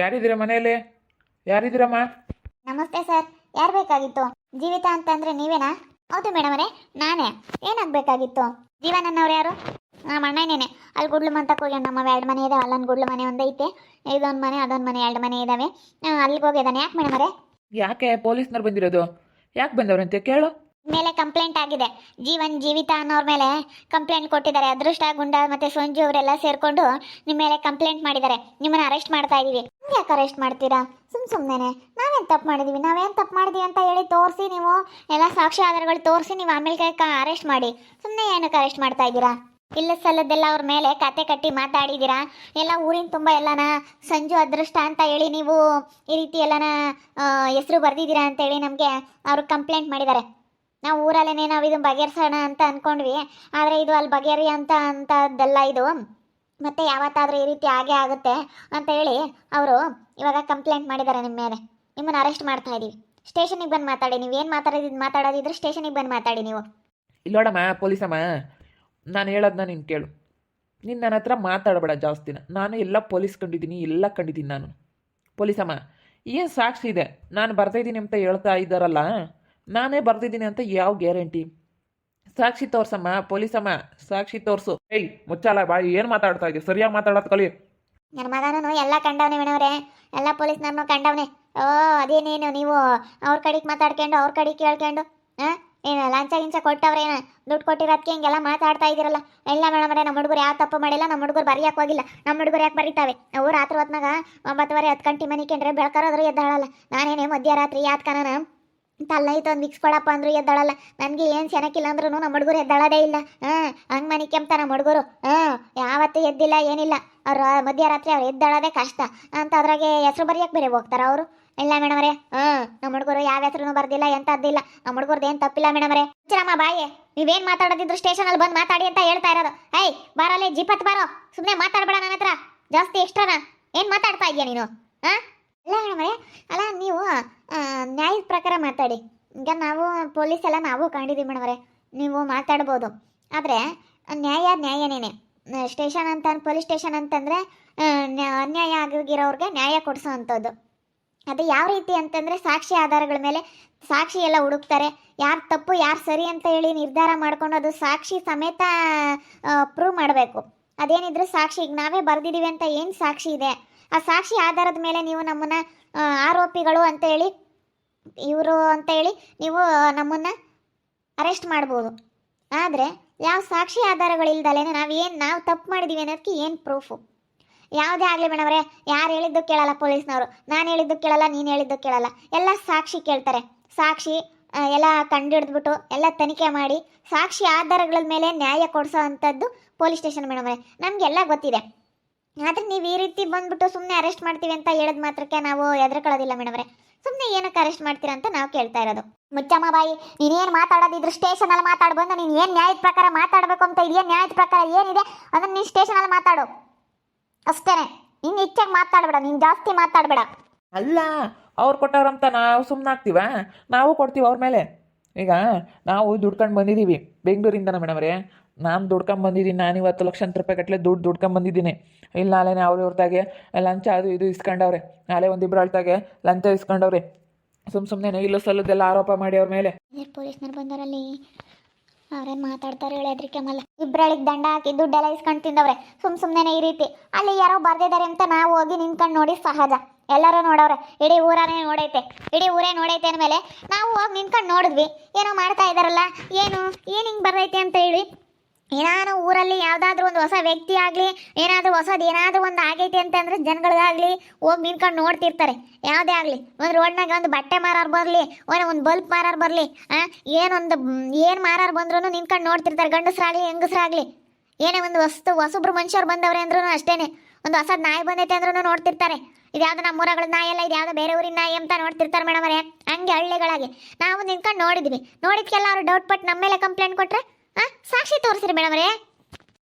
ಯಾರಿದ್ದೀರ ಮನೆಯಲ್ಲಿ? ಯಾರಿದ್ದೀರಮ್ಮ? ನಮಸ್ತೆ ಸರ್. ಯಾರು ಬೇಕಾಗಿತ್ತು? ಜೀವಿತ ಅಂತಂದ್ರೆ ನೀವೇನಾ? ಹೌದು ಮೇಡಮರೇ ನಾನೇ. ಏನಾಗಬೇಕಾಗಿತ್ತು? ಜೀವನನ್ನವ್ರು ಯಾರು? ನಮ್ಮ ಅಣ್ಣನೇನೆ ಅಲ್ಲಿ ಗುಡ್ಲು ಮಂತಕ್ಕೆ ಹೋಗಿ ನಮ್ಮ ಎರಡು ಮನೆ ಇದಾವೆ. ಅಲ್ಲೊಂದು ಗುಡ್ಲು ಮನೆ ಒಂದೈತೆ ಇದೊಂದು ಮನೆ ಅದೊಂದು ಮನೆ ಎರಡು ಮನೆ ಇದ್ದಾವೆ ಅಲ್ಲಿಗೆ ಹೋಗಿದ್ದಾನೆ ಯಾಕೆ ಮೇಡಮರೇ ಯಾಕೆ ಪೊಲೀಸ್ನವ್ರು ಬಂದಿರೋದು? ಯಾಕೆ ಬಂದವ್ರಂತೆ? ಕೇಳು. ಮೇಲೆ ಕಂಪ್ಲೇಂಟ್ ಆಗಿದೆ. ಜೀವನ್ ಜೀವಿತ ಅನ್ನೋರ ಮೇಲೆ ಕಂಪ್ಲೇಂಟ್ ಕೊಟ್ಟಿದ್ದಾರೆ. ಅದೃಷ್ಟ ಗುಂಡ ಮತ್ತೆ ಸಂಜು ಅವರೆಲ್ಲ ಸೇರ್ಕೊಂಡು ನಿಮ್ಮ ಮೇಲೆ ಕಂಪ್ಲೇಂಟ್ ಮಾಡಿದ್ದಾರೆ. ನಿಮ್ಮನ್ನ ಅರೆಸ್ಟ್ ಮಾಡ್ತಾ ಇದೀವಿ. ಯಾಕೆ ಅರೆಸ್ಟ್ ಮಾಡ್ತೀರಾ? ಸುಮ್ ಸುಮ್ಮನೆ ನಾವೇನ್ ತಪ್ಪು ಮಾಡಿದೀವಿ? ನಾವೇನ್ ತಪ್ಪು ಮಾಡಿದೀವಿ ಅಂತ ಹೇಳಿ ತೋರಿಸಿ ನೀವು. ಎಲ್ಲ ಸಾಕ್ಷಿ ಆಧಾರಗಳು ತೋರಿಸಿ ನೀವು ಆಮೇಲೆ ಅರೆಸ್ಟ್ ಮಾಡಿ. ಸುಮ್ಮನೆ ಏನಕ್ಕೆ ಅರೆಸ್ಟ್ ಮಾಡ್ತಾ ಇದ್ದೀರಾ? ಇಲ್ಲ ಸಲ್ಲದೆಲ್ಲ ಅವ್ರ ಮೇಲೆ ಕತೆ ಕಟ್ಟಿ ಮಾತಾಡಿದ್ದೀರಾ? ಎಲ್ಲ ಊರಿನ ತುಂಬ ಎಲ್ಲನ ಸಂಜು ಅದೃಷ್ಟ ಅಂತ ಹೇಳಿ ನೀವು ಈ ರೀತಿ ಎಲ್ಲನ ಹೆಸರು ಬರ್ದಿದ್ದೀರಾ ಅಂತ ಹೇಳಿ ನಮಗೆ ಅವರು ಕಂಪ್ಲೇಂಟ್ ಮಾಡಿದ್ದಾರೆ. ನಾವು ಊರಲ್ಲೇ ನಾವು ಇದನ್ನು ಬಗೆಹರಿಸೋಣ ಅಂತ ಅಂದ್ಕೊಂಡ್ವಿ ಆದರೆ ಇದು ಅಲ್ಲಿ ಬಗೆಹರಿ ಅಂತ ಅಂತದ್ದೆಲ್ಲ ಇದು. ಮತ್ತೆ ಯಾವತ್ತಾದರೂ ಈ ರೀತಿ ಆಗೇ ಆಗುತ್ತೆ ಅಂತ ಹೇಳಿ ಅವರು ಇವಾಗ ಕಂಪ್ಲೇಂಟ್ ಮಾಡಿದ್ದಾರೆ ನಿಮ್ಮ ಮೇಲೆ. ನಿಮ್ಮನ್ನು ಅರೆಸ್ಟ್ ಮಾಡ್ತಾ ಇದೀವಿ. ಸ್ಟೇಷನಿಗೆ ಬಂದು ಮಾತಾಡಿ ನೀವು. ಏನು ಮಾತಾಡೋದಿದ್ದು ಮಾತಾಡೋದಿದ್ರೆ ಸ್ಟೇಷನಿಗೆ ಬಂದು ಮಾತಾಡಿ ನೀವು. ಇಲ್ಲೋಡಮ್ಮ ಪೊಲೀಸಮ್ಮ, ನಾನು ಹೇಳೋದನ್ನ ನೀನು ಕೇಳು. ನೀನು ನನ್ನ ಹತ್ರ ಮಾತಾಡಬೇಡ ಜಾಸ್ತಿನ. ನಾನು ಎಲ್ಲ ಪೊಲೀಸ್ ಕಂಡಿದ್ದೀನಿ, ಎಲ್ಲ ಕಂಡಿದ್ದೀನಿ ನಾನು. ಪೊಲೀಸಮ್ಮ, ಏನು ಸಾಕ್ಷಿ ಇದೆ? ನಾನು ಬರ್ತಾಯಿದ್ದೀನಿ ಅಂತ ಹೇಳ್ತಾ ಇದ್ದಾರಲ್ಲ? ನಾನೇ ಬರ್ತಿದ್ದೀನಿ ಅಂತ ಯಾವ ಗ್ಯಾರಂಟಿ ಸಾಕ್ಷಿ ತೋರ್ಸಮ್ಮ, ಪೊಲೀಸಮ್ಮ, ಸಾಕ್ಷಿ ತೋರ್ಸು. ಏಯ್, ಮುಚ್ಚಾಲ, ಬಾಯಿ, ಏನು ಮಾತಾಡ್ತಾ ಇದೀಯ ಸರಿಯಾಗಿ ಮಾತಾಡೋದು ಕಲಿ. ನನ್ನ ಮಗನೂ ಎಲ್ಲ ಕಂಡವನೆ ಮೇಡವ್ರೆ ಎಲ್ಲ ನಮ್ಮ ಕಂಡವನೆ. ಓ, ಅದೇನೇನು ನೀವು ಅವ್ರ ಕಡೆಗೆ ಮಾತಾಡ್ಕೊಂಡು, ಅವ್ರ ಕಡೆಗೆ ಕೇಳ್ಕೊಂಡು? ಹಾಂ ಏನು ಲಂಚ ಗಿಂಚ ಕೊಟ್ಟವ್ರೇನ ದುಡ್ಡು ಕೊಟ್ಟಿರೋದಕ್ಕೆ ಹಿಂಗೆಲ್ಲ ಮಾತಾಡ್ತಾ ಇದ್ದೀರಲ್ಲ. ಎಲ್ಲ ಮೇಡಮ್ರೆ ನಮ್ಮ ಹುಡುಗರು ಯಾವ ತಪ್ಪು ಮಾಡಿಲ್ಲ ನಮ್ಮ ಹುಡುಗರು ಬರೆಯಕ್ ಹೋಗಿಲ್ಲ. ನಮ್ಮ ಹುಡುಗರು ಯಾಕೆ ಬರೀತಾವೆ? ನಾವು ರಾತ್ರಿ ಹೊತ್ನಾಗ ಒಂಬತ್ತುವರೆ, ಹತ್ತು ಗಂಟೆ ಮನೆ ಕಂಡ್ರೆ ಬೆಳ್ಕರೋದ್ರು ಎದ್ದಾಳಲ್ಲ. ನಾನೇನೇ ಮಧ್ಯರಾತ್ರಿ ಯಾತ್ ಕನನ ತಲ್ಲೈತೆ ಒಂದು ಮಿಕ್ಸ್ ಕೊಡಪ್ಪ ಅಂದ್ರು ಎದ್ದಾಳಲ್ಲ. ನನಗೆ ಏನು ಚೆನ್ನಾಗಿಲ್ಲ ಅಂದ್ರೂ ನಮ್ಮ ಹುಡುಗರು ಎದ್ದಾಳೋದೇ ಇಲ್ಲ. ಹಾಂ, ಹಂಗೆ ಮನೆ ಕೆಮ್ತ ನಮ್ಮ ಹುಡುಗರು. ಹಾಂ, ಯಾವತ್ತೂ ಎದ್ದಿಲ್ಲ, ಏನಿಲ್ಲ. ಅವ್ರು ಮಧ್ಯರಾತ್ರಿ ಅವ್ರು ಎದ್ದಾಳೋದೇ ಕಷ್ಟ. ಅಂತ ಅದ್ರಾಗೆ ಹೆಸರು ಬರೆಯಕ್ಕೆ ಬೇರೆ ಹೋಗ್ತಾರ ಅವರು. ಇಲ್ಲ ಮೇಡಮರೇ, ಹಾಂ, ನಮ್ಮ ಹುಡುಗರು ಯಾವ ಹೆಸರು ಬರ್ದಿಲ್ಲ ಎಂಥದ್ದಿಲ್ಲ ನಮ್ಮ ಹುಡುಗರ್ದು ಏನು ತಪ್ಪಿಲ್ಲ ಮೇಡಮರೇ. ಚಿರಮ್ಮ ಬಾಯಿ, ನೀವೇನು ಮಾತಾಡೋದಿದ್ರು ಸ್ಟೇಷನಲ್ಲಿ ಬಂದು ಮಾತಾಡಿ ಅಂತ ಹೇಳ್ತಾ ಇರೋದು. ಐ ಬಾರಲ್ಲೇ, ಜಿಪತ್ ಬಾರೋ. ಸುಮ್ಮನೆ ಮಾತಾಡಬೇಡ ನನ್ನ ಹತ್ರ. ಜಾಸ್ತಿ ಎಷ್ಟನ ಏನು ಮಾತಾಡ್ತಾ ಇದೆಯಾ ನೀನು? ಹಾಂ? ಇಲ್ಲ ಮೇಡಮರೇ ಅಲ್ಲ, ನೀವು ನ್ಯಾಯದ ಪ್ರಕಾರ ಮಾತಾಡಿ. ಈಗ ನಾವು, ಪೊಲೀಸ್ ಎಲ್ಲ ನಾವು ಕಂಡಿದ್ದೀವಿ ಮೇಡಮರೇ ನೀವು ಮಾತಾಡ್ಬೋದು. ಆದರೆ, ನ್ಯಾಯ ನ್ಯಾಯನೇನೆ. ಸ್ಟೇಷನ್ ಅಂತ, ಪೊಲೀಸ್ ಸ್ಟೇಷನ್ ಅಂತಂದರೆ ಅನ್ಯಾಯ ಆಗಿರೋರಿಗೆ ನ್ಯಾಯ ಕೊಡಿಸೋ ಅಂಥದ್ದು. ಅದು ಯಾವ ರೀತಿ ಅಂತಂದರೆ ಸಾಕ್ಷಿ ಆಧಾರಗಳ ಮೇಲೆ ಸಾಕ್ಷಿ ಎಲ್ಲ ಹುಡುಕ್ತಾರೆ. ಯಾರು ತಪ್ಪು, ಯಾರು ಸರಿ ಅಂತ ಹೇಳಿ ನಿರ್ಧಾರ ಮಾಡ್ಕೊಂಡು ಅದು ಸಾಕ್ಷಿ ಸಮೇತ ಪ್ರೂವ್ ಮಾಡಬೇಕು. ಅದೇನಿದ್ರು ಸಾಕ್ಷಿ, ಈಗ ನಾವೇ ಬರೆದಿದ್ದೀವಿ ಅಂತ ಏನು ಸಾಕ್ಷಿ ಇದೆ? ಆ ಸಾಕ್ಷಿ ಆಧಾರದ ಮೇಲೆ ನೀವು ನಮ್ಮನ್ನ ಆರೋಪಿಗಳು ಅಂತ ಹೇಳಿ, ಇವರು ಅಂತ ಹೇಳಿ ನೀವು ನಮ್ಮನ್ನ ಅರೆಸ್ಟ್ ಮಾಡ್ಬೋದು. ಆದರೆ ಯಾವ ಸಾಕ್ಷಿ ಆಧಾರಗಳಿಲ್ದಲೇ ನಾವು ಏನು, ನಾವು ತಪ್ಪು ಮಾಡಿದ್ದೀವಿ ಅನ್ನೋದಕ್ಕೆ ಏನು ಪ್ರೂಫು ಯಾವುದೇ ಆಗಲಿ ಮೇಡಮ್ರೆ ಯಾರು ಹೇಳಿದ್ದು ಕೇಳಲ್ಲ ಪೊಲೀಸ್ನವರು, ನಾನು ಹೇಳಿದ್ದು ಕೇಳಲ್ಲ, ನೀನು ಹೇಳಿದ್ದು ಕೇಳಲ್ಲ. ಎಲ್ಲ ಸಾಕ್ಷಿ ಕೇಳ್ತಾರೆ. ಸಾಕ್ಷಿ ಎಲ್ಲ ಕಂಡುಹಿಡಿದ್ಬಿಟ್ಟು ಎಲ್ಲ ತನಿಖೆ ಮಾಡಿ ಸಾಕ್ಷಿ ಆಧಾರಗಳ ಮೇಲೆ ನ್ಯಾಯ ಕೊಡಿಸೋ ಅಂಥದ್ದು ಪೊಲೀಸ್ ಸ್ಟೇಷನ್ ಮೇಡಮ್ರೆ ನಮಗೆಲ್ಲ ಗೊತ್ತಿದೆ. ಆದರೆ ನೀವು ಈ ರೀತಿ ಬಂದ್ಬಿಟ್ಟು ಸುಮ್ಮನೆ ಅರೆಸ್ಟ್ ಮಾಡ್ತೀವಿ ಅಂತ ಹೇಳಿದ ಮಾತ್ರಕ್ಕೆ ನಾವು ಎದ್ರಕೊಳ್ಳೋದಿಲ್ಲ ಮೇಡಮ್ರೆ. ಸುಮ್ಮನೆ ಏನಕ್ಕೆ ಅರೆಸ್ಟ್ ಮಾಡ್ತೀರಾ ಅಂತ ನಾವು ಕೇಳ್ತಾ ಇರೋದು. ಮುಚ್ಚಮ್ಮ ಬಾಯಿ ನೀನೇನು ಮಾತಾಡೋದಿದ್ರು ಸ್ಟೇಷನಲ್ಲಿ ಮಾತಾಡ್ ಬಂದು ನೀನು ಏನು ನ್ಯಾಯದ ಪ್ರಕಾರ ಮಾತಾಡಬೇಕು ಅಂತ ಇದೆಯಾ? ನ್ಯಾಯದ ಪ್ರಕಾರ ಏನಿದೆ? ಅದನ್ನು ನೀನು ಸ್ಟೇಷನಲ್ಲಿ ಮಾತಾಡು. ಅಷ್ಟೇನೆ. ನೀನು ಇಚ್ಛೆಗೆ ಮಾತಾಡಬೇಡ, ನೀನು ಜಾಸ್ತಿ ಮಾತಾಡಬೇಡ. ಅಲ್ಲ, ಅವ್ರು ಕೊಟ್ಟವ್ರಂತ ನಾವು ಸುಮ್ಮನೆ ಆಗ್ತೀವ? ನಾವು ಕೊಡ್ತೀವಿ ಅವ್ರ ಮೇಲೆ. ಈಗ ನಾವು ದುಡ್ಕೊಂಡು ಬಂದಿದ್ದೀವಿ ಬೆಂಗಳೂರಿಂದನ ಮೇಡಮ್ರೆ. ನಾನು ದುಡ್ಕೊಂಡು ಬಂದಿದ್ದೀನಿ ನಾನು ಇವತ್ತು ಲಕ್ಷಾಂತರ ರೂಪಾಯಿ ಗಟ್ಟಲೆ ದುಡ್ಡು ದುಡ್ಕೊಂಡು ಬಂದಿದ್ದೀನಿ ಇಲ್ಲ ನಾಳೆನೇ ಅವ್ರ ಇವ್ರದಾಗೆ ಲಂಚ ಅದು ಇದು ಇಸ್ಕೊಂಡವ್ರೆ. ನಾಳೆ ಒಂದಿಬ್ರು ಅಳ್ತಾಗೆ ಲಂಚ ಇಸ್ಕೊಂಡವ್ರೆ. ಸುಮ್ ಸುಮ್ಮನೆ ಇಲ್ಲೋ ಸಲ್ಲದೆಲ್ಲ ಆರೋಪ ಮಾಡಿ ಅವ್ರ ಮೇಲೆ. ಪೊಲೀಸ್ನವ್ರು ಬಂದರಲ್ಲಿ? ಅವ್ರೇನು ಮಾತಾಡ್ತಾರೆ ಹೇಳಿ ಕೆಮ್ಮಲ್ಲ ಮಲ್ಲ. ಇಬ್ಬರಳಿಗೆ ದಂಡ ಹಾಕಿ ದುಡ್ಡೆಲ್ಲ ಇಸ್ಕೊಂಡು ತಿಂದವ್ರೆ. ಸುಮ್ ಸುಮ್ಮನೆ ಈ ರೀತಿ. ಅಲ್ಲಿ ಯಾರೋ ಬರ್ದಿದ್ದಾರೆ ಅಂತ ನಾವು ಹೋಗಿ ನಿಂತ್ಕೊಂಡು ನೋಡಿ ಸಹಜ. ಎಲ್ಲರೂ ನೋಡವ್ರೆ. ಇಡೀ ಊರನೇ ನೋಡೈತೆ. ಇಡೀ ಊರೇ ನೋಡೈತೆ ಅಂದಮೇಲೆ ನಾವು ಹೋಗಿ ನಿಂತ್ಕೊಂಡು ನೋಡಿದ್ವಿ. ಏನೋ ಮಾಡ್ತಾ ಇದ್ದಾರಲ್ಲ ಏನು? ಏನು ಹಿಂಗೆ ಬರ್ದೈತೆ ಅಂತ ಹೇಳಿ. ಏನಾದ್ರು ಊರಲ್ಲಿ ಯಾವುದಾದ್ರೂ ಒಂದು ಹೊಸ ವ್ಯಕ್ತಿ ಆಗಲಿ, ಏನಾದರೂ ಹೊಸದು ಏನಾದರೂ ಒಂದು ಆಗೈತೆ ಅಂತಂದ್ರೆ ಜನಗಳಿಗಾಗಲಿ ಹೋಗಿ ನಿಂತ್ಕೊಂಡು ನೋಡ್ತಿರ್ತಾರೆ. ಯಾವುದೇ ಆಗಲಿ, ಒಂದು ರೋಡ್ನಾಗ ಒಂದು ಬಟ್ಟೆ ಮಾರಾರು ಬರಲಿ, ಒಂದು ಒಂದು ಬಲ್ಬ್ ಮಾರಾರು ಬರಲಿ ಏನೊಂದು, ಏನು ಮಾರಾರು ಬಂದ್ರೂ ನಿಂತ್ಕೊಂಡು ನೋಡ್ತಿರ್ತಾರೆ, ಗಂಡಸ್ರಾಗಲಿ, ಹೆಂಗಸ್ರಾಗಲಿ. ಏನೇ ಒಂದು ವಸ್ತು, ಹೊಸೊಬ್ರು ಮನುಷ್ಯರು ಬಂದವ್ರೆ ಅಂದ್ರೂ ಅಷ್ಟೇನೆ. ಒಂದು ಹೊಸದು ನಾಯಿ ಬಂದೈತೆ ಅಂದ್ರೂ ನೋಡ್ತಿರ್ತಾರೆ. ಇದು ಯಾವ್ದು ನಮ್ಮ ಊರಗಳ ನಾಯಿ ಅಲ್ಲ, ಇದು ಯಾವ್ದು ಬೇರೆ ಊರಿನ ನಾಯಿ ಅಂತ ನೋಡ್ತಿರ್ತಾರೆ ಮೇಡಮ್ ಅವರೇ ಹಂಗೆ ಹಳ್ಳಿಗಳಾಗಿ. ನಾವು ನಿಂತ್ಕೊಂಡು ನೋಡಿದ್ವಿ. ನೋಡಿದ್ಕೆಲ್ಲ ಅವ್ರು ಡೌಟ್ ಪಟ್ಟು ನಮ್ಮ ಮೇಲೆ ಕಂಪ್ಲೇಂಟ್ ಕೊಟ್ರೆ ಆ ಸಾಕ್ಷಿ ತೋರಿಸ್ರಿ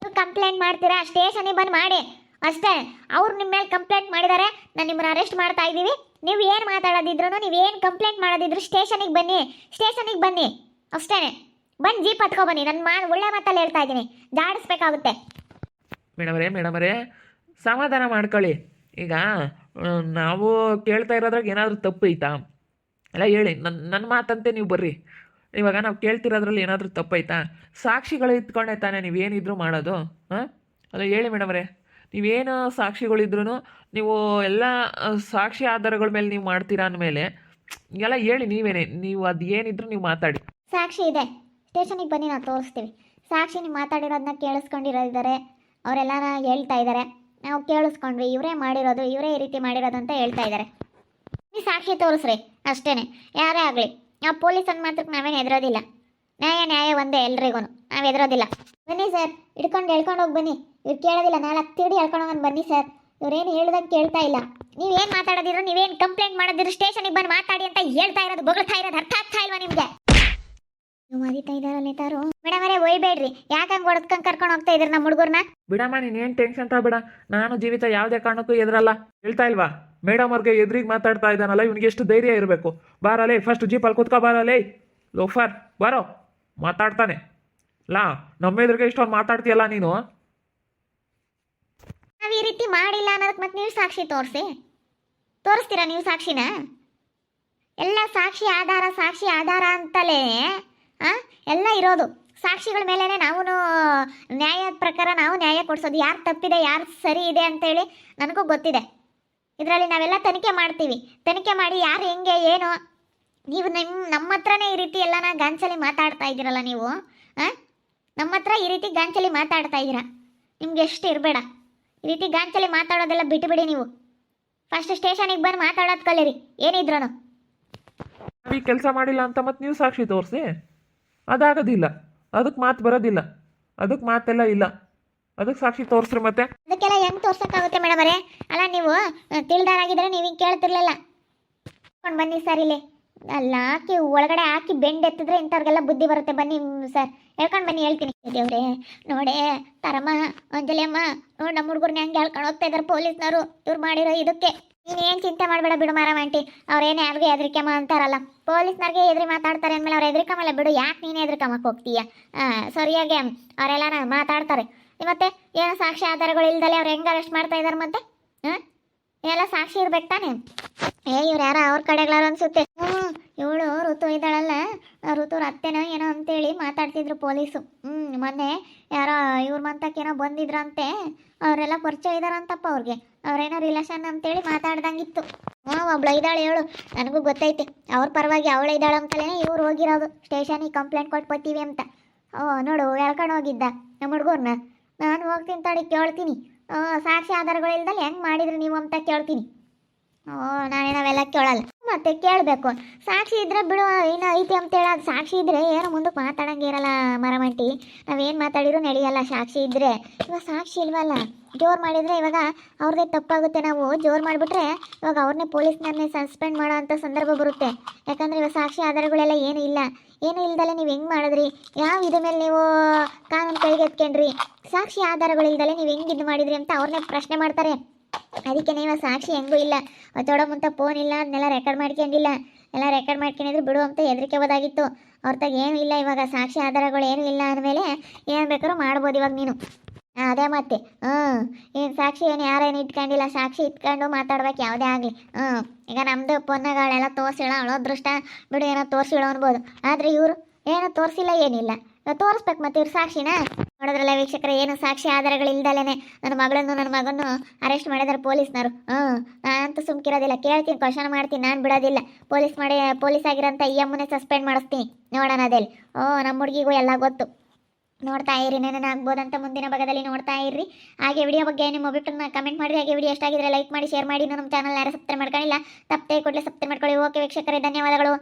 ನೀವು ಕಂಪ್ಲೇಂಟ್ ಮಾಡ್ತೀರಾ? ಸ್ಟೇಷನಿಗೆ ಬಂದು ಮಾಡಿ. ಅಷ್ಟೇ, ಅವ್ರು ನಿಮ್ಮ ಮೇಲೆ ಕಂಪ್ಲೇಂಟ್ ಮಾಡಿದ್ದಾರೆ ನಾನು ನಿಮ್ಮನ್ನ ಅರೆಸ್ಟ್ ಮಾಡ್ತಾ ಇದ್ದೀವಿ. ನೀವು ಏನು ಮಾತಾಡೋದಿದ್ರು ನೀವು ಏನು ಕಂಪ್ಲೇಂಟ್ ಮಾಡೋದಿದ್ರು ಸ್ಟೇಷನಿಗೆ ಬನ್ನಿ. ಸ್ಟೇಷನಿಗೆ ಬನ್ನಿ. ಅಷ್ಟೇ ಬಂದು ಜೀಪ್ ಹತ್ಕೊ ಬನ್ನಿ. ನನ್ನ ಮಾ ಒಳ್ಳೆ ಮಾತಲ್ಲಿ ಹೇಳ್ತಾ ಇದ್ದೀನಿ. ಜಾಡಿಸ್ಬೇಕಾಗುತ್ತೆ. ಮೇಡಮರೇ ಮೇಡಮರೇ ಸಮಾಧಾನ ಮಾಡ್ಕೊಳ್ಳಿ. ಈಗ ನಾವು ಕೇಳ್ತಾ ಇರೋದ್ರಾಗ ಏನಾದರೂ ತಪ್ಪು ಐತಾ? ಅಲ್ಲ, ಹೇಳಿ ನನ್ನ ನನ್ನ ಮಾತಂತೆ ನೀವು ಬರ್ರಿ. ಇವಾಗ ನಾವು ಕೇಳ್ತಿರೋದ್ರಲ್ಲಿ ಏನಾದರೂ ತಪ್ಪೈತಾ? ಸಾಕ್ಷಿಗಳು ಇತ್ಕೊಂಡೆ ತಾನೇ ನೀವೇನಿದ್ರು ಮಾಡೋದು, ಹಾಂ? ಅಲ್ಲ ಹೇಳಿ ಮೇಡಮ್ರೆ ನೀವೇನು ಸಾಕ್ಷಿಗಳಿದ್ರು ನೀವು ಎಲ್ಲ ಸಾಕ್ಷಿ ಆಧಾರಗಳ ಮೇಲೆ ನೀವು ಮಾಡ್ತೀರಾ ಅಂದಮೇಲೆ, ಎಲ್ಲ ಹೇಳಿ ನೀವೇನೆ. ನೀವು ಅದು ಏನಿದ್ರು ನೀವು ಮಾತಾಡಿ. ಸಾಕ್ಷಿ ಇದೆ. ಸ್ಟೇಷನಿಗೆ ಬನ್ನಿ ನಾವು ತೋರಿಸ್ತೀವಿ. ಸಾಕ್ಷಿ ನೀವು ಮಾತಾಡಿರೋದನ್ನ ಕೇಳಿಸ್ಕೊಂಡಿರೋದಿದ್ದಾರೆ. ಅವರೆಲ್ಲ ಹೇಳ್ತಾ ಇದ್ದಾರೆ ನಾವು ಕೇಳಿಸ್ಕೊಂಡ್ವಿ, ಇವರೇ ಮಾಡಿರೋದು, ಇವರೇ ಈ ರೀತಿ ಮಾಡಿರೋದು ಅಂತ ಹೇಳ್ತಾ ಇದ್ದಾರೆ ನೀವು ಸಾಕ್ಷಿ ತೋರಿಸ್ರಿ. ಅಷ್ಟೇ ಯಾರೇ ಆಗಲಿ. ನಾವು ಪೊಲೀಸ್ ಅಂದ ಮಾತ್ರಕ್ಕೆ ನಾವೇನು ಹೆದರೋದಿಲ್ಲ. ನ್ಯಾಯ ನ್ಯಾಯ ಒಂದೇ ಎಲ್ರಿಗೂ ನಾವು ಹೆದರೋದಿಲ್ಲ. ಬನ್ನಿ ಸರ್, ಹಿಡ್ಕೊಂಡು ಹೇಳ್ಕೊಂಡು ಹೋಗಿ ಬನ್ನಿ. ಇವ್ರು ಕೇಳೋದಿಲ್ಲ, ನಾಲ್ಕು ತಿರುಡಿ ಹೇಳ್ಕೊಂಡು ಹೋಗೋದು ಬನ್ನಿ ಸರ್. ಇವ್ರೇನು ಹೇಳ್ದಂಗೆ ಕೇಳ್ತಾ ಇಲ್ಲ. ನೀವೇನು ಮಾತಾಡೋದಿದ್ರು, ನೀವೇನು ಕಂಪ್ಲೇಂಟ್ ಮಾಡೋದಿದ್ರು ಸ್ಟೇಷನಿಗೆ ಬಂದು ಮಾತಾಡಿ ಅಂತ ಹೇಳ್ತಾ ಇರೋದು, ಬೊಗಳ್ತಾ ಇರೋದು, ಅರ್ಥ ಆಗ್ತಾ ಇಲ್ವಾ ನಿಮಗೆ? ಮರಿತಾ ಇದಾರಲ್ಲ ತಾರು? ಮೇಡಮ್ ಅವರೇ ಒಯ್ಬೇಡ್ರಿ. ಯಾಕಂಗೆ ಹೊಡೆದ್ಕಂಗೆ ಕರ್ಕೊಂಡು ಹೋಗ್ತಾ ಇದ್ರಿ ನಮ್ಮ ಹುಡುಗರ್ನ? ಬಿಡಮ್ಮ ಏನ್ ಟೆನ್ಷನ್ ತಗಬೇಡ. ನಾನು ಜೀವಿತ ಯಾವುದೇ ಕಾರಣಕ್ಕೂ ಎದ್ರಲ್ಲ. ಹೇಳ್ತಾ ಇಲ್ವಾ? ಮೇಡಮ್ ಅವ್ರಿಗೆ ಎದುರಿಗೆ ಮಾತಾಡ್ತಾ ಇದ್ದಾನಲ್ಲ ಇವ್ನಿಗೆ ಎಷ್ಟು ಧೈರ್ಯ ಇರಬೇಕು. ಬಾರಲೇ ಫಸ್ಟ್ ಜೀಪಲ್ಲಿ ಕುತ್ಕೋ ಬಾರಲೇ. ಲೋಫರ್ ಬಾರೋ. ಮಾತಾಡ್ತಾನೆ. ಲಾ ನಮ್ಮ ಎದುರಿಗೆ ಇಷ್ಟೊಂದು ಮಾತಾಡ್ತೀಯಲ್ಲ ನೀನು? ನಾವ್ ಈ ರೀತಿ ಮಾಡಿಲ್ಲ ಅನ್ನೋದಕ್ಕೆ ಮತ್ತೆ ನೀವು ಸಾಕ್ಷಿ ತೋರಿಸಿ. ತೋರಿಸ್ತೀರಾ ನೀವು ಸಾಕ್ಷಿನ? ಎಲ್ಲ ಸಾಕ್ಷಿ ಆಧಾರ ಸಾಕ್ಷಿ ಆಧಾರ ಅಂತಲೇ ಎಲ್ಲ ಇರೋದು. ಸಾಕ್ಷಿಗಳ ಮೇಲೇ ನಾವು ನ್ಯಾಯದ ಪ್ರಕಾರ ನಾವು ನ್ಯಾಯ ಕೊಡಿಸೋದು. ಯಾರು ತಪ್ಪಿದೆ, ಯಾರು ಸರಿ ಇದೆ ಅಂತೇಳಿ ನನಗೂ ಗೊತ್ತಿದೆ. ಇದರಲ್ಲಿ ನಾವೆಲ್ಲ ತನಿಖೆ ಮಾಡ್ತೀವಿ. ತನಿಖೆ ಮಾಡಿ ಯಾರು ಹೆಂಗೆ, ಏನು? ನೀವು ನಿಮ್ಮ ನಮ್ಮ ಹತ್ರನೇ ಈ ರೀತಿ ಎಲ್ಲನ ಗಾಂಚಲಿ ಮಾತಾಡ್ತಾ ಇದ್ದೀರಲ್ಲ ನೀವು ಹಾಂ ನಮ್ಮ ಹತ್ರ ಈ ರೀತಿ ಗಾಂಚಲಿ ಮಾತಾಡ್ತಾ ಇದ್ದೀರಾ? ನಿಮ್ಗೆ ಎಷ್ಟು ಇರಬೇಡ. ಈ ರೀತಿ ಗಾಂಚಲಿ ಮಾತಾಡೋದೆಲ್ಲ ಬಿಟ್ಟುಬಿಡಿ ನೀವು. ಫಸ್ಟ್ ಸ್ಟೇಷನಿಗೆ ಬಂದು ಮಾತಾಡೋದು ಕಲೀರಿ. ಏನಿದ್ರು ಕೆಲಸ ಮಾಡಿಲ್ಲ ಅಂತ ಮತ್ತೆ ನೀವು ಸಾಕ್ಷಿ ತೋರಿಸಿ. ಅದಾಗೋದಿಲ್ಲ. ಅದಕ್ಕೆ ಮಾತು ಬರೋದಿಲ್ಲ. ಅದಕ್ಕೆ ಮಾತೆಲ್ಲ ಇಲ್ಲ. ಅದಕ್ಕೆ ಸಾಕ್ಷಿ ತೋರಿಸ್ರಿ ಮತ್ತೆ. ಅದಕ್ಕೆಲ್ಲ ಹೆಂಗ್ ತೋರ್ಸಕ್ಕಾಗುತ್ತೆ ಮೇಡಮ್ ಅವರೇ? ಅಲ್ಲ, ನೀವು ತಿಳಿದಾರಾಗಿದ್ರೆ ನೀವು ಹಿಂಗೆ ಕೇಳ್ತಿರ್ಲಿಲ್ಲ. ಕೊಂಡು ಬನ್ನಿ ಸರ್ ಇಲ್ಲಿ. ಅಲ್ಲ, ಹಾಕಿ ಒಳಗಡೆ ಹಾಕಿ ಬೆಂಡ್ ಎತ್ತಿದ್ರೆ ಇಂಥವ್ರಿಗೆಲ್ಲ ಬುದ್ಧಿ ಬರುತ್ತೆ. ಬನ್ನಿ ಸರ್. ಹೇಳ್ಕೊಂಡು ಬನ್ನಿ, ಹೇಳ್ತೀನಿ. ದೇವ್ರೆ, ನೋಡೇ, ತರಮ್ಮ, ಅಂಜಲಿ ಅಮ್ಮ, ನೋಡಿ, ನಮ್ಮ ಹುಡುಗರ್ನ ಹೆಂಗೆ ಹೇಳ್ಕೊಂಡು ಹೋಗ್ತಾ ಇದ್ದಾರೆ ಪೊಲೀಸ್ನವರು. ಇವ್ರು ಮಾಡಿರೋ ಇದಕ್ಕೆ. ನೀನು ಏನು ಚಿಂತೆ ಮಾಡಬೇಡ ಬಿಡು ಮಾರಮ್ಮ ಆಂಟಿ. ಅವ್ರೇನು ಯಾರಿಗೂ ಹೆದರಿಕೆಮ್ಮ ಅಂತಾರಲ್ಲ. ಪೊಲೀಸ್ನವ್ರಿಗೆ ಎದುರಿ ಮಾತಾಡ್ತಾರೆ ಅಂದಮೇಲೆ ಅವ್ರು ಹೆದರಿಕಮ್ಮಲ್ಲ ಬಿಡು. ಯಾಕೆ ನೀನು ಹೆದರಿಕಮ್ಮಕ್ಕೆ ಹೋಗ್ತೀಯ? ಸರಿಯಾಗಿ ಅವರೆಲ್ಲ ಮಾತಾಡ್ತಾರೆ. ಮತ್ತೆ ಏನೋ ಸಾಕ್ಷಿ ಆಧಾರಗಳು ಇಲ್ದಲೆ ಅವ್ರು ಹೆಂಗೆ ಅರೆಸ್ಟ್ ಮಾಡ್ತಾ ಇದ್ದಾರೆ ಮತ್ತೆ? ಹಾಂ? ಎಲ್ಲ ಸಾಕ್ಷಿ ಇರ್ಬೇಕು ತಾನೆ? ಏ, ಇವ್ರು ಯಾರೋ ಅವ್ರ ಕಡೆಗಳಾರ ಅನ್ಸುತ್ತೆ. ಹ್ಞೂ ಇವಳು ಋತು ಇದ್ದಾಳಲ್ಲ. ಋತುರ ಅತ್ತೆನ ಏನೋ ಅಂತೇಳಿ ಮಾತಾಡ್ತಿದ್ರು ಪೊಲೀಸು. ಹ್ಞೂ ಮೊನ್ನೆ ಯಾರೋ ಇವ್ರ ಮಂತಕ್ಕೇನೋ ಬಂದಿದ್ರಂತೆ. ಅವರೆಲ್ಲ ಪರಿಚಯ ಇದಾರಂತಪ್ಪ ಅವ್ರಿಗೆ. ಅವ್ರೇನೋ ರಿಲೇಷನ್ ಅಂತೇಳಿ ಮಾತಾಡ್ದಂಗಿತ್ತು. ಹ್ಞೂ, ಒಬ್ಳು ಇದ್ದಾಳೆ ಹೇಳು ನನಗೂ ಗೊತ್ತೈತೆ. ಅವ್ರ ಪರವಾಗಿ ಅವಳು ಇದ್ದಾಳೆ ಅಂತಲೇ ಇವ್ರು ಹೋಗಿರೋದು. ಸ್ಟೇಷನಿಗೆ ಕಂಪ್ಲೇಂಟ್ ಕೊಟ್ಟು ಬರ್ತೀವಿ ಅಂತ. ಓ ನೋಡು ಹೇಳ್ಕೊಂಡು ಹೋಗಿದ್ದ. ನಮ್ಮ ಹುಡುಗರ್ನ. ನಾನು ಹೋಗ್ತೀನಿ ತಡಿ, ಕೇಳ್ತೀನಿ. ಸಾಕ್ಷಿ ಆಧಾರಗಳು ಇಲ್ದಲ್ಲಿ ಹೆಂಗೆ ಮಾಡಿದ್ರಿ ನೀವು ಅಂತ ಕೇಳ್ತೀನಿ. ಓ ನಾನೇನವೆಲ್ಲ ಕೇಳಲ್ಲ. ಮತ್ತೆ ಕೇಳಬೇಕು. ಸಾಕ್ಷಿ ಇದ್ರೆ ಬಿಡು ಏನು ಐತಿ ಅಂತ ಅದು ಸಾಕ್ಷಿ ಇದ್ರೆ ಏನು ಮುಂದಕ್ಕೆ ಮಾತಾಡಂಗೆ ಇರಲ್ಲ ಮರಮಂಟಿ ನಾವೇನು ಮಾತಾಡಿದ್ರು ನಡೆಯಲ್ಲ ಸಾಕ್ಷಿ ಇದ್ರೆ. ಇವಾಗ ಸಾಕ್ಷಿ ಇಲ್ವಲ್ಲ? ಜೋರು ಮಾಡಿದರೆ ಇವಾಗ ಅವ್ರದ್ದೇ ತಪ್ಪಾಗುತ್ತೆ ನಾವು. ಜೋರು ಮಾಡಿಬಿಟ್ರೆ ಇವಾಗ ಅವ್ರನ್ನೇ ಪೊಲೀಸ್ನವ್ರನ್ನೇ ಸಸ್ಪೆಂಡ್ ಮಾಡೋ ಅಂಥ ಸಂದರ್ಭ ಬರುತ್ತೆ. ಯಾಕಂದರೆ ಇವಾಗ ಸಾಕ್ಷಿ ಆಧಾರಗಳೆಲ್ಲ ಏನೂ ಇಲ್ಲ. ಏನೂ ಇಲ್ದಲೆ ನೀವು ಹೆಂಗೆ ಮಾಡಿದ್ರಿ? ಯಾವ ಇದ ಮೇಲೆ ನೀವು ಕಾನೂನು ಕೈಗೆ ಎತ್ಕೊಂಡ್ರಿ ಸಾಕ್ಷಿ ಆಧಾರಗಳು ಇಲ್ದಲೆ ನೀವು ಹೆಂಗೆ ಇದು ಮಾಡಿದ್ರಿ ಅಂತ ಅವ್ರನ್ನೇ ಪ್ರಶ್ನೆ ಮಾಡ್ತಾರೆ. ಅದಕ್ಕೆ ನೀವು ಸಾಕ್ಷಿ ಹೆಂಗೂ ಇಲ್ಲ. ತೊಡೋ ಮುಂತ ಫೋನ್ ಇಲ್ಲ, ಅದನ್ನೆಲ್ಲ ರೆಕಾರ್ಡ್ ಮಾಡ್ಕೊಂಡಿಲ್ಲ. ಎಲ್ಲ ರೆಕಾರ್ಡ್ ಮಾಡ್ಕೊಂಡಿದ್ರು ಬಿಡು ಅಂತ ಹೆದರಿಕೆ ಹೋದಾಗಿತ್ತು. ಅವ್ರ ತಾಗ ಏನೂ ಇಲ್ಲ, ಇವಾಗ ಸಾಕ್ಷಿ ಆಧಾರಗಳು ಏನೂ ಇಲ್ಲ ಅಂದಮೇಲೆ ಏನು ಬೇಕಾದ್ರೂ ಮಾಡ್ಬೋದು ಇವಾಗ ನೀನು. ಅದೇ ಮತ್ತೆ. ಹ್ಞೂ ಏನು ಸಾಕ್ಷಿ ಏನು ಯಾರೇನು ಇಟ್ಕೊಂಡಿಲ್ಲ, ಸಾಕ್ಷಿ ಇಟ್ಕೊಂಡು ಮಾತಾಡ್ಬೇಕು ಯಾವುದೇ ಆಗಲಿ. ಹ್ಞೂ ಈಗ ನಮ್ಮದು ಪೊನ್ನಗಳೆಲ್ಲ ತೋರಿಸಿಲ್ಲ ಅವಳೋ ದೃಷ್ಟ. ಬಿಡು, ಏನೋ ತೋರಿಸಿಳೋ ಅನ್ಬೋದು. ಆದರೆ ಇವರು ಏನೋ ತೋರಿಸಿಲ್ಲ, ಏನಿಲ್ಲ. ತೋರಿಸ್ಬೇಕು ಮತ್ತೆ ಇವ್ರು ಸಾಕ್ಷಿನ. ನೋಡಿದ್ರಲ್ಲ ವೀಕ್ಷಕರ, ಏನು ಸಾಕ್ಷಿ ಆಧಾರಗಳಿಲ್ದಲೇ ನನ್ನ ಮಗಳನ್ನು ನನ್ನ ಮಗನ್ನು ಅರೆಸ್ಟ್ ಮಾಡಿದಾರೆ ಪೊಲೀಸ್ನವರು. ಹ್ಞೂ, ನಾನಂತೂ ಸುಮ್ಕಿರೋದಿಲ್ಲ. ಕೇಳ್ತೀನಿ ಕ್ವಶನ್ ಮಾಡ್ತೀನಿ, ನಾನು ಬಿಡೋದಿಲ್ಲ. ಪೊಲೀಸ್ ಮಾಡಿ, ಪೊಲೀಸ್ ಆಗಿರೋಂಥ ಈ ಅಮ್ಮನೇ ಸಸ್ಪೆಂಡ್ ಮಾಡಿಸ್ತೀನಿ. ನೋಡೋಣ ಅದೇಲಿ ಓ, ನಮ್ಮ ಹುಡುಗಿಗೂ ಎಲ್ಲ ಗೊತ್ತು. ನೋಡ್ತಾ ಇರಿ ನೆನೆ ಆಗ್ಬೋದಂತ ಮುಂದಿನ ಭಾಗದಲ್ಲಿ ನೋಡ್ತಾ ಇರ್ರಿ. ಹಾಗೆ ವಿಡಿಯೋ ಬಗ್ಗೆ ನಿಮ್ಮ ಅಭಿಪ್ರಾಯನ ಕಮೆಂಟ್ ಮಾಡಿ ಹಾಗೆ ವಿಡಿಯೋ ಎಷ್ಟಾಗಿದ್ರೆ ಲೈಕ್ ಮಾಡಿ ಶೇರ್ ಮಾಡಿ. ನಮ್ಮ ಚಾನಲ್ ಯಾರು ಸಬ್ಸ್ಕ್ರೈಬ್ ಮಾಡ್ಕೊಂಡಿಲ್ಲ ತಪ್ಪೇ ಕೊಡಲಿ ಸಬ್ಸ್ಕ್ರೈಬ್ ಮಾಡ್ಕೊಳ್ಳಿ. ಓಕೆ ವೀಕ್ಷಕರೇ, ಧನ್ಯವಾದಗಳು.